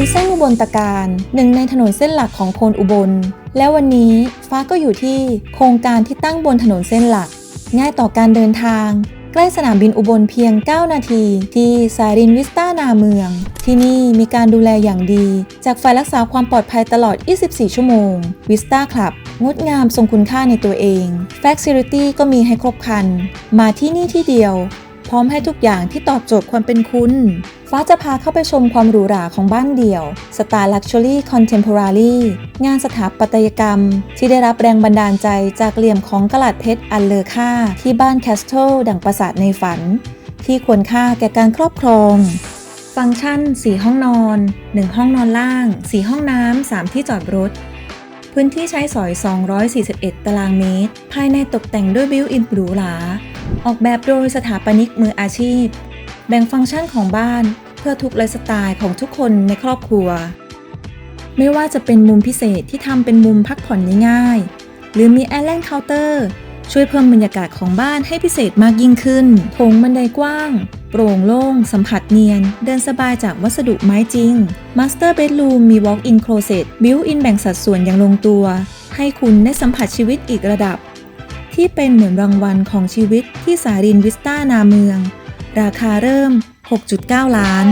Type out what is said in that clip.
นเส้นอุบลตะการหนึ่งในถนนเส้นหลักของโพนอุบล และวันนี้ฟ้าก็อยู่ที่โครงการที่ตั้งบนถนนเส้นหลัก ง่ายต่อการเดินทาง ใกล้สนามบินอุบลเพียง 9 นาที ที่สายรินวิสต้านาเมือง ที่นี่มีการดูแลอย่างดี จากฝ่ายรักษาความปลอดภัยตลอด 24 ชั่วโมงวิสต้าคลับงดงามทรงคุณค่าในตัวเอง Facility ก็มีให้ครบครัน มาที่นี่ที่เดียว พร้อมให้ทุกอย่างที่ตอบโจทย์ความเป็นคุณ ฟ้าจะพาเข้าไปชมความหรูหราของบ้านเดี่ยวสไตล์ลักชัวรี่คอนเทม p o รารีงานสถาปัตยกรรม ที่ได้รับแรงบันดาลใจจากเหลี่ยมของกะลัดเพชรอันเลอค่า ที่บ้านแคสเทลดังปราสาทในฝัน ที่ควรค่าแก่การครอบครองฟังก์ชัน 4 ห้องนอน 1 ห้องนอนล่าง 4 ห้องน้ำ 3 ที่จอดรถ พื้นที่ใช้สอย 241 ตารางเมตร ภายในตกแต่งด้วยบิวอินหรูหรา ออกแบบโดยสถาปนิกมืออาชีพ แบ่งฟังก์ชันของบ้านเพื่อทุกไลฟ์สไตล์ของทุกคนในครอบครัว ไม่ว่าจะเป็นมุมพิเศษที่ทำเป็นมุมพักผ่อนง่ายๆ หรือมีแอร์แลนด์เคาน์เตอร์ ช่วยเพิ่มบรรยากาศของบ้านให้พิเศษมากยิ่งขึ้นโถงบันไดกว้าง โปร่งโล่ง สัมผัสเนียน เดินสบายจากวัสดุไม้จริง Master Bedroom มี Walk-in Closet Built-in แบ่งสัดส่วนอย่างลงตัว ให้คุณได้สัมผัสชีวิตอีกระดับ ที่เป็นเหมือนรางวัลของชีวิตที่สารินวิสต้านาเมือง ราคาเริ่ม 6.9 ล้าน